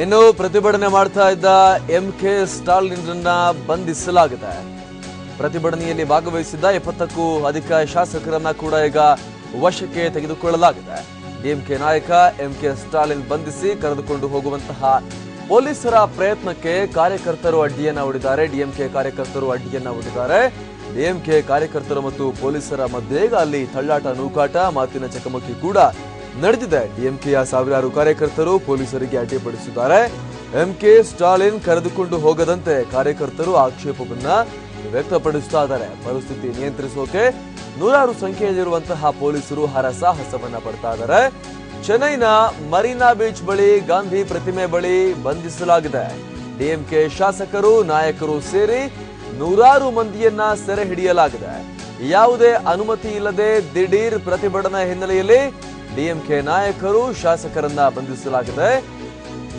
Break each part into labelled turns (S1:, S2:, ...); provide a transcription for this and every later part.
S1: ಇನ್ನು ಪ್ರತಿಭಟನೆ ಮಾಡ್ತಾ ಇದ್ದ ಎಂ ಕೆ ಸ್ಟಾಲಿನ್ರನ್ನ ಬಂಧಿಸಲಾಗಿದೆ. ಪ್ರತಿಭಟನೆಯಲ್ಲಿ ಭಾಗವಹಿಸಿದ್ದ ಎಪ್ಪತ್ತಕ್ಕೂ ಅಧಿಕ ಶಾಸಕರನ್ನ ಕೂಡ ಈಗ ವಶಕ್ಕೆ ತೆಗೆದುಕೊಳ್ಳಲಾಗಿದೆ. ಡಿಎಂಕೆ ನಾಯಕ ಎಂ ಕೆ ಸ್ಟಾಲಿನ್ ಬಂಧಿಸಿ ಕರೆದುಕೊಂಡು ಹೋಗುವಂತಹ ಪೊಲೀಸರ ಪ್ರಯತ್ನಕ್ಕೆ ಕಾರ್ಯಕರ್ತರು ಅಡ್ಡಿಯನ್ನ ಹೊಡಿದ್ದಾರೆ ಡಿಎಂಕೆ ಕಾರ್ಯಕರ್ತರು ಅಡ್ಡಿಯನ್ನ ಹೊಡಿದ್ದಾರೆ ಡಿಎಂಕೆ ಕಾರ್ಯಕರ್ತರು ಮತ್ತು ಪೊಲೀಸರ ಮಧ್ಯೆ ಅಲ್ಲಿ ತಳ್ಳಾಟ ನೂಕಾಟ, ಮಾತಿನ ಚಕಮಕಿ ಕೂಡ ನಡೆದಿದೆ. ಡಿಎಂಕೆಯ ಸಾವಿರಾರು ಕಾರ್ಯಕರ್ತರು ಪೊಲೀಸರಿಗೆ ಅಡ್ಡಿಪಡಿಸಿದ್ದಾರೆ. ಎಂಕೆ ಸ್ಟಾಲಿನ್ ಕರೆದುಕೊಂಡು ಹೋಗದಂತೆ ಕಾರ್ಯಕರ್ತರು ಆಕ್ಷೇಪವನ್ನ ವ್ಯಕ್ತಪಡಿಸ್ತಾ ಇದ್ದಾರೆ. ಪರಿಸ್ಥಿತಿ ನಿಯಂತ್ರಿಸೋಕೆ ನೂರಾರು ಸಂಖ್ಯೆಯಲ್ಲಿರುವಂತಹ ಪೊಲೀಸರು ಹರಸಾಹಸವನ್ನ ಪಡ್ತಾ ಇದ್ದಾರೆ. ಚೆನ್ನೈನ ಮರೀನಾ ಬೀಚ್ ಬಳಿ ಗಾಂಧಿ ಪ್ರತಿಮೆ ಬಳಿ ಬಂಧಿಸಲಾಗಿದೆ. ಡಿಎಂಕೆ ಶಾಸಕರು, ನಾಯಕರು ಸೇರಿ ನೂರಾರು ಮಂದಿಯನ್ನ ಸೆರೆ ಹಿಡಿಯಲಾಗಿದೆ. ಯಾವುದೇ ಅನುಮತಿ ಇಲ್ಲದೆ ದಿಢೀರ್ ಪ್ರತಿಭಟನಾ ಹಿನ್ನೆಲೆಯಲ್ಲಿ ಡಿಎಂಕೆ ನಾಯಕರು ಶಾಸಕರನ್ನ ಬಂಧಿಸಲಾಗಿದೆ.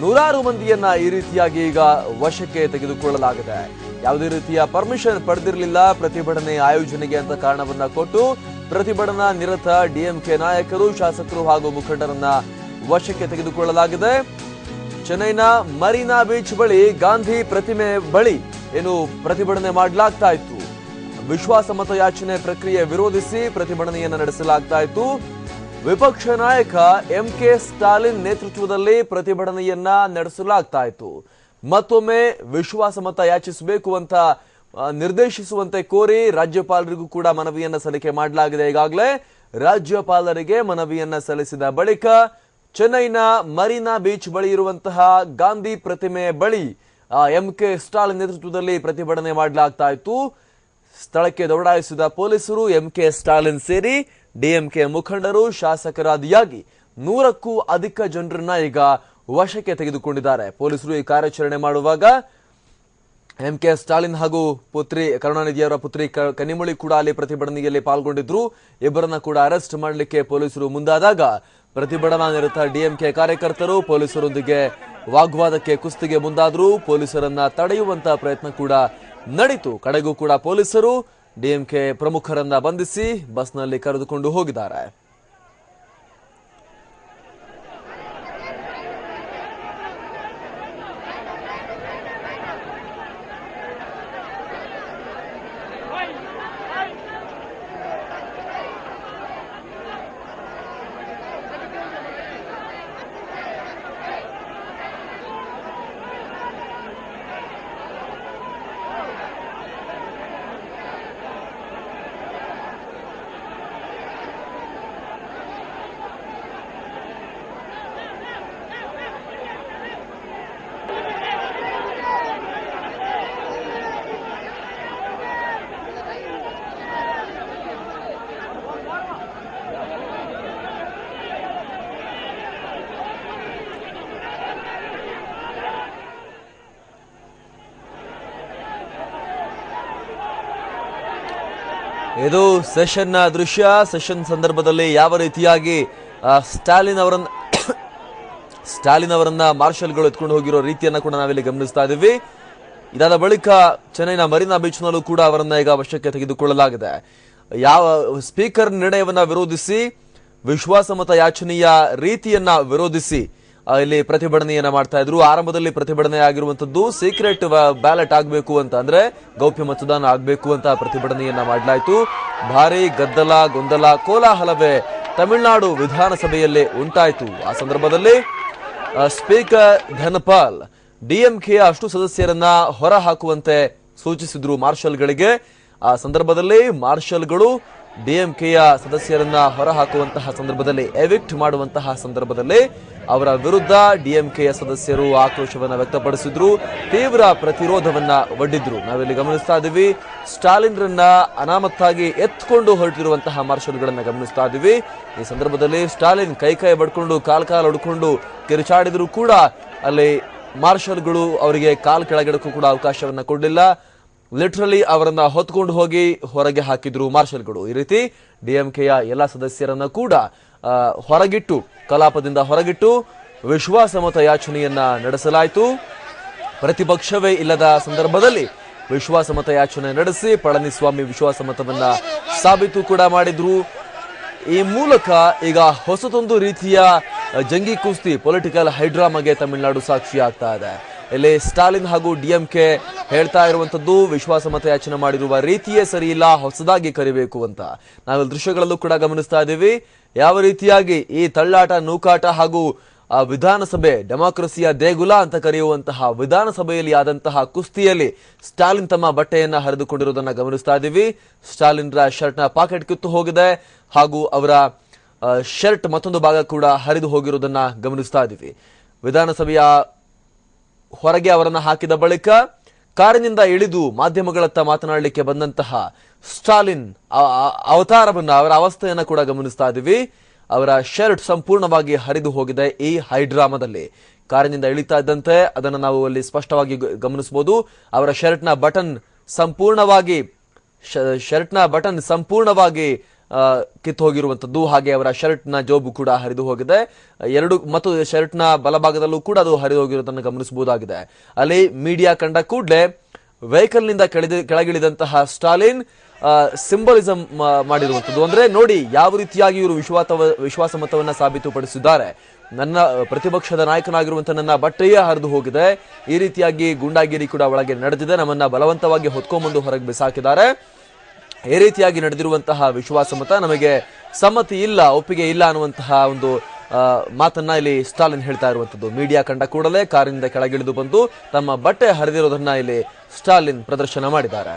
S1: ನೂರಾರು ಮಂದಿಯನ್ನ ಈ ರೀತಿಯಾಗಿ ಈಗ ವಶಕ್ಕೆ ತೆಗೆದುಕೊಳ್ಳಲಾಗಿದೆ. ಯಾವುದೇ ರೀತಿಯ ಪರ್ಮಿಷನ್ ಪಡೆದಿರಲಿಲ್ಲ. ಪ್ರತಿಭಟನೆ ಆಯೋಜನೆಗೆ ಅಂತ ಕಾರಣವನ್ನ ಕೊಟ್ಟು ಪ್ರತಿಭಟನಾ ನಿರತ ಡಿಎಂಕೆ ನಾಯಕರು ಶಾಸಕರು ಹಾಗೂ ಮುಖಂಡರನ್ನ ವಶಕ್ಕೆ ತೆಗೆದುಕೊಳ್ಳಲಾಗಿದೆ. ಚೆನ್ನೈನ ಮರೀನಾ ಬೀಚ್ ಬಳಿ ಗಾಂಧಿ ಪ್ರತಿಮೆ ಬಳಿ ಏನು ಪ್ರತಿಭಟನೆ ಮಾಡಲಾಗ್ತಾ ಇತ್ತು. ವಿಶ್ವಾಸಮತ ಯಾಚನೆ ಪ್ರಕ್ರಿಯೆ ವಿರೋಧಿಸಿ ಪ್ರತಿಭಟನೆಯನ್ನು ನಡೆಸಲಾಗ್ತಾ ಇತ್ತು. ವಿಪಕ್ಷ ನಾಯಕ ಎಂ ಕೆ ಸ್ಟಾಲಿನ್ ನೇತೃತ್ವದಲ್ಲಿ ಪ್ರತಿಭಟನೆಯನ್ನ ನಡೆಸಲಾಗ್ತಾ ಇತ್ತು ಮತ್ತೊಮ್ಮೆ ವಿಶ್ವಾಸಮತ ಯಾಚಿಸಬೇಕು ಅಂತ ನಿರ್ದೇಶಿಸುವಂತೆ ಕೋರಿ ರಾಜ್ಯಪಾಲರಿಗೂ ಕೂಡ ಮನವಿಯನ್ನ ಸಲ್ಲಿಕೆ ಮಾಡಲಾಗಿದೆ. ಈಗಾಗಲೇ ರಾಜ್ಯಪಾಲರಿಗೆ ಮನವಿಯನ್ನ ಸಲ್ಲಿಸಿದ ಬಳಿಕ ಚೆನ್ನೈನ ಮರೀನಾ ಬೀಚ್ ಬಳಿ ಇರುವಂತಹ ಗಾಂಧಿ ಪ್ರತಿಮೆ ಬಳಿ ಎಂ ಕೆ ಸ್ಟಾಲಿನ್ ನೇತೃತ್ವದಲ್ಲಿ ಪ್ರತಿಭಟನೆ ಮಾಡಲಾಗ್ತಾ ಇತ್ತು ಸ್ಥಳಕ್ಕೆ ದೌಡಾಯಿಸಿದ ಪೊಲೀಸರು ಎಂಕೆ ಸ್ಟಾಲಿನ್ ಸೇರಿ ಡಿಎಂಕೆ ಮುಖಂಡರು ಶಾಸಕರಾದಿಯಾಗಿ ನೂರಕ್ಕೂ ಅಧಿಕ ಜನರನ್ನ ಈಗ ವಶಕ್ಕೆ ತೆಗೆದುಕೊಂಡಿದ್ದಾರೆ. ಪೊಲೀಸರು ಈ ಕಾರ್ಯಾಚರಣೆ ಮಾಡುವಾಗ ಎಂ ಕೆ ಸ್ಟಾಲಿನ್ ಹಾಗೂ ಪುತ್ರಿ ಕರುಣಾನಿಧಿಯವರ ಪುತ್ರಿ ಕನಿಮೊಳಿ ಕೂಡ ಅಲ್ಲಿ ಪ್ರತಿಭಟನೆಯಲ್ಲಿ ಪಾಲ್ಗೊಂಡಿದ್ರು. ಇಬ್ಬರನ್ನ ಕೂಡ ಅರೆಸ್ಟ್ ಮಾಡಲಿಕ್ಕೆ ಪೊಲೀಸರು ಮುಂದಾದಾಗ ಪ್ರತಿಭಟನಾ ನಿರತ ಡಿಎಂಕೆ ಕಾರ್ಯಕರ್ತರು ಪೊಲೀಸರೊಂದಿಗೆ ವಾಗ್ವಾದಕ್ಕೆ ಕುಸ್ತಿಗೆ ಮುಂದಾದ್ರು ಪೊಲೀಸರನ್ನ ತಡೆಯುವಂತ ಪ್ರಯತ್ನ ಕೂಡ ನಡೀತು. ಕಡೆಗೂ ಕೂಡ ಪೊಲೀಸರು ಡಿಎಂಕೆ ಪ್ರಮುಖರನ್ನ ಬಂಧಿಸಿ ಬಸ್ನಲ್ಲಿ ಕರೆದುಕೊಂಡು ಹೋಗಿದ್ದಾರೆ. ಇದು ಸೆಷನ್ ದೃಶ್ಯ. ಸೆಷನ್ ಸಂದರ್ಭದಲ್ಲಿ ಯಾವ ರೀತಿಯಾಗಿ ಸ್ಟಾಲಿನ್ ಅವರನ್ನ ಸ್ಟಾಲಿನ್ ಅವರನ್ನ ಮಾರ್ಷಲ್ಗಳು ಎತ್ಕೊಂಡು ಹೋಗಿರೋ ರೀತಿಯನ್ನ ಕೂಡ ನಾವಿಲ್ಲಿ ಗಮನಿಸ್ತಾ ಇದ್ದೀವಿ. ಇದಾದ ಬಳಿಕ ಚೆನ್ನೈನ ಮರೀನಾ ಬೀಚ್ನಲ್ಲೂ ಕೂಡ ಅವರನ್ನ ಈಗ ವಶಕ್ಕೆ ತೆಗೆದುಕೊಳ್ಳಲಾಗಿದೆ. ಯಾವ, ಸ್ಪೀಕರ್ ನಿರ್ಣಯವನ್ನ ವಿರೋಧಿಸಿ, ವಿಶ್ವಾಸಮತ ಯಾಚನೆಯ ರೀತಿಯನ್ನ ವಿರೋಧಿಸಿ ಇಲ್ಲಿ ಪ್ರತಿಭಟನೆಯನ್ನ ಮಾಡ್ತಾ ಇದ್ರು. ಆರಂಭದಲ್ಲಿ ಪ್ರತಿಭಟನೆ ಆಗಿರುವಂತದ್ದು ಸೀಕ್ರೆಟ್ ಬ್ಯಾಲೆಟ್ ಆಗಬೇಕು ಅಂತ ಅಂದ್ರೆ ಗೌಪ್ಯ ಮತದಾನ ಆಗಬೇಕು ಅಂತ ಪ್ರತಿಭಟನೆಯನ್ನ ಮಾಡಲಾಯಿತು. ಭಾರಿ ಗದ್ದಲ, ಗೊಂದಲ, ಕೋಲಾಹಲವೇ ತಮಿಳುನಾಡು ವಿಧಾನಸಭೆಯಲ್ಲಿ ಉಂಟಾಯಿತು. ಆ ಸಂದರ್ಭದಲ್ಲಿ ಸ್ಪೀಕರ್ ಧನಪಾಲ್ ಡಿಎಂಕೆಯ ಅಷ್ಟು ಸದಸ್ಯರನ್ನ ಹೊರ ಹಾಕುವಂತೆ ಸೂಚಿಸಿದ್ರು ಮಾರ್ಷಲ್ಗಳಿಗೆ. ಆ ಸಂದರ್ಭದಲ್ಲಿ ಮಾರ್ಷಲ್ಗಳು ಡಿಎಂಕೆಯ ಸದಸ್ಯರನ್ನ ಹೊರಹಾಕುವಂತಹ ಸಂದರ್ಭದಲ್ಲಿ ಎವಿಕ್ಟ್ ಮಾಡುವಂತಹ ಸಂದರ್ಭದಲ್ಲಿ ಅವರ ವಿರುದ್ಧ ಡಿಎಂಕೆಯ ಸದಸ್ಯರು ಆಕ್ರೋಶವನ್ನು ವ್ಯಕ್ತಪಡಿಸಿದ್ರು, ತೀವ್ರ ಪ್ರತಿರೋಧವನ್ನ ಒಡ್ಡಿದ್ರು. ನಾವಿಲ್ಲಿ ಗಮನಿಸ್ತಾ ಇದ್ದೀವಿ, ಸ್ಟಾಲಿನ್ರನ್ನ ಅನಾಮತ್ತಾಗಿ ಎತ್ಕೊಂಡು ಹೊರಟಿರುವಂತಹ ಮಾರ್ಷಲ್ಗಳನ್ನ ಗಮನಿಸ್ತಾ ಇದ್ದೀವಿ. ಈ ಸಂದರ್ಭದಲ್ಲಿ ಸ್ಟಾಲಿನ್ ಕೈ ಕೈ ಬಡ್ಕೊಂಡು, ಕಾಲ್ ಕಾಲ್ ಹೊಡ್ಕೊಂಡು ಕಿರುಚಾಡಿದ್ರು ಕೂಡ ಅಲ್ಲಿ ಮಾರ್ಷಲ್ಗಳು ಅವರಿಗೆ ಕಾಲ್ ಕೆಳಗಿಡಕ್ಕೂ ಕೂಡ ಅವಕಾಶವನ್ನ ಕೊಡಲಿಲ್ಲ. ಲಿಟ್ರಲಿ ಅವರನ್ನ ಹೊತ್ಕೊಂಡು ಹೋಗಿ ಹೊರಗೆ ಹಾಕಿದ್ರು ಮಾರ್ಷಲ್ಗಳು. ಈ ರೀತಿ ಡಿಎಂಕೆಯ ಎಲ್ಲ ಸದಸ್ಯರನ್ನ ಕೂಡ ಹೊರಗಿಟ್ಟು, ಕಲಾಪದಿಂದ ಹೊರಗಿಟ್ಟು ವಿಶ್ವಾಸಮತ ಯಾಚನೆಯನ್ನ ನಡೆಸಲಾಯಿತು. ಪ್ರತಿಪಕ್ಷವೇ ಇಲ್ಲದ ಸಂದರ್ಭದಲ್ಲಿ ವಿಶ್ವಾಸಮತ ಯಾಚನೆ ನಡೆಸಿ ಪಳನಿಸ್ವಾಮಿ ವಿಶ್ವಾಸಮತವನ್ನ ಸಾಬೀತು ಕೂಡ ಮಾಡಿದ್ರು. ಈ ಮೂಲಕ ಈಗ ಹೊಸದೊಂದು ರೀತಿಯ ಜಂಗಿ ಕುಸ್ತಿ, ಪೊಲಿಟಿಕಲ್ ಹೈಡ್ರಾಮಾಗೆ ತಮಿಳುನಾಡು ಸಾಕ್ಷಿ ಆಗ್ತಾ ಇದೆ. ಇಲ್ಲಿ ಸ್ಟಾಲಿನ್ ಹಾಗೂ ಡಿಎಂಕೆ ಹೇಳ್ತಾ ಇರುವಂತದ್ದು ವಿಶ್ವಾಸಮತ ಯಾಚನೆ ಮಾಡಿರುವ ರೀತಿಯೇ ಸರಿ ಇಲ್ಲ, ಹೊಸದಾಗಿ ಕರಿಬೇಕು ಅಂತ. ನಾವು ದೃಶ್ಯಗಳಲ್ಲೂ ಕೂಡ ಗಮನಿಸ್ತಾ ಇದ್ದೀವಿ. ಯಾವ ರೀತಿಯಾಗಿ ಈ ತಳ್ಳಾಟ, ನೂಕಾಟ ಹಾಗೂ ವಿಧಾನಸಭೆ, ಡೆಮಾಕ್ರಸಿಯ ದೇಗುಲ ಅಂತ ಕರೆಯುವಂತಹ ವಿಧಾನಸಭೆಯಲ್ಲಿ ಆದಂತಹ ಕುಸ್ತಿಯಲ್ಲಿ ಸ್ಟಾಲಿನ್ ತಮ್ಮ ಬಟ್ಟೆಯನ್ನ ಹರಿದುಕೊಂಡಿರುವುದನ್ನ ಗಮನಿಸ್ತಾ ಇದ್ದೀವಿ. ಸ್ಟಾಲಿನ್ರ ಶರ್ಟ್ನ ಪಾಕೆಟ್ ಕಿತ್ತು ಹೋಗಿದೆ ಹಾಗೂ ಅವರ ಶರ್ಟ್ ಮತ್ತೊಂದು ಭಾಗ ಕೂಡ ಹರಿದು ಹೋಗಿರುವುದನ್ನ ಗಮನಿಸ್ತಾ ಇದ್ದೀವಿ. ವಿಧಾನಸಭೆಯ ಹೊರಗೆ ಅವರನ್ನು ಹಾಕಿದ ಬಳಿಕ ಕಾರಿನಿಂದ ಇಳಿದು ಮಾಧ್ಯಮಗಳತ್ತ ಮಾತನಾಡಲಿಕ್ಕೆ ಬಂದಂತಹ ಸ್ಟಾಲಿನ್ ಅವತಾರವನ್ನ, ಅವರ ಅವಸ್ಥೆಯನ್ನು ಕೂಡ ಗಮನಿಸ್ತಾ ಇದ್ದೀವಿ. ಅವರ ಶರ್ಟ್ ಸಂಪೂರ್ಣವಾಗಿ ಹರಿದು ಹೋಗಿದೆ ಈ ಹೈಡ್ರಾಮಾದಲ್ಲಿ. ಕಾರಿನಿಂದ ಇಳಿತಾ ಇದ್ದಂತೆ ಅದನ್ನು ನಾವು ಅಲ್ಲಿ ಸ್ಪಷ್ಟವಾಗಿ ಗಮನಿಸಬಹುದು ಅವರ ಶರ್ಟ್ನ ಬಟನ್ ಸಂಪೂರ್ಣವಾಗಿ ಶರ್ಟ್ನ ಬಟನ್ ಸಂಪೂರ್ಣವಾಗಿ ಕಿತ್ತು ಹೋಗಿರುವಂತದ್ದು ಹಾಗೆ ಅವರ ಶರ್ಟ್ನ ಜೋಬು ಕೂಡ ಹರಿದು ಹೋಗಿದೆ. ಎರಡು ಮತ್ತು ಶರ್ಟ್ನ ಬಲಭಾಗದಲ್ಲೂ ಕೂಡ ಅದು ಹರಿದು ಹೋಗಿರುವುದನ್ನು ಗಮನಿಸಬಹುದಾಗಿದೆ. ಅಲ್ಲಿ ಮೀಡಿಯಾ ಕಂಡ ಕೂಡಲೇ ವೆಹಿಕಲ್ನಿಂದ ಕೆಳದಿ, ಕೆಳಗಿಳಿದಂತಹ ಸ್ಟಾಲಿನ್ ಸಿಂಬಲಿಸಂ ಮಾಡಿರುವಂತದ್ದು ಅಂದ್ರೆ ನೋಡಿ, ಯಾವ ರೀತಿಯಾಗಿ ಇವರು ವಿಶ್ವಾಸ ವಿಶ್ವಾಸ ಮತವನ್ನ ಸಾಬೀತುಪಡಿಸಿದ್ದಾರೆ. ನನ್ನ ಪ್ರತಿಪಕ್ಷದ ನಾಯಕನಾಗಿರುವಂಥ ನನ್ನ ಬಟ್ಟೆಯೇ ಹರಿದು ಹೋಗಿದೆ. ಈ ರೀತಿಯಾಗಿ ಗುಂಡಾಗಿರಿ ಕೂಡ ಒಳಗೆ ನಡೆದಿದೆ. ನಮ್ಮನ್ನ ಬಲವಂತವಾಗಿ ಹೊತ್ಕೊಂಬಂದು ಹೊರಗೆ ಬಿಸಾಕಿದ್ದಾರೆ. ಈ ರೀತಿಯಾಗಿ ನಡೆದಿರುವಂತಹ ವಿಶ್ವಾಸಮತ ನಮಗೆ ಸಮ್ಮತಿ ಇಲ್ಲ, ಒಪ್ಪಿಗೆ ಇಲ್ಲ ಅನ್ನುವಂತಹ ಒಂದು ಮಾತನ್ನ ಇಲ್ಲಿ ಸ್ಟಾಲಿನ್ ಹೇಳ್ತಾ ಇರುವಂತದ್ದು. ಮೀಡಿಯಾ ಕಂಡ ಕೂಡಲೇ ಕಾರಿನಿಂದ ಕೆಳಗಿಳಿದು ಬಂದು ತಮ್ಮ ಬಟ್ಟೆ ಹರಿದಿರೋದನ್ನ ಇಲ್ಲಿ ಸ್ಟಾಲಿನ್ ಪ್ರದರ್ಶನ ಮಾಡಿದ್ದಾರೆ.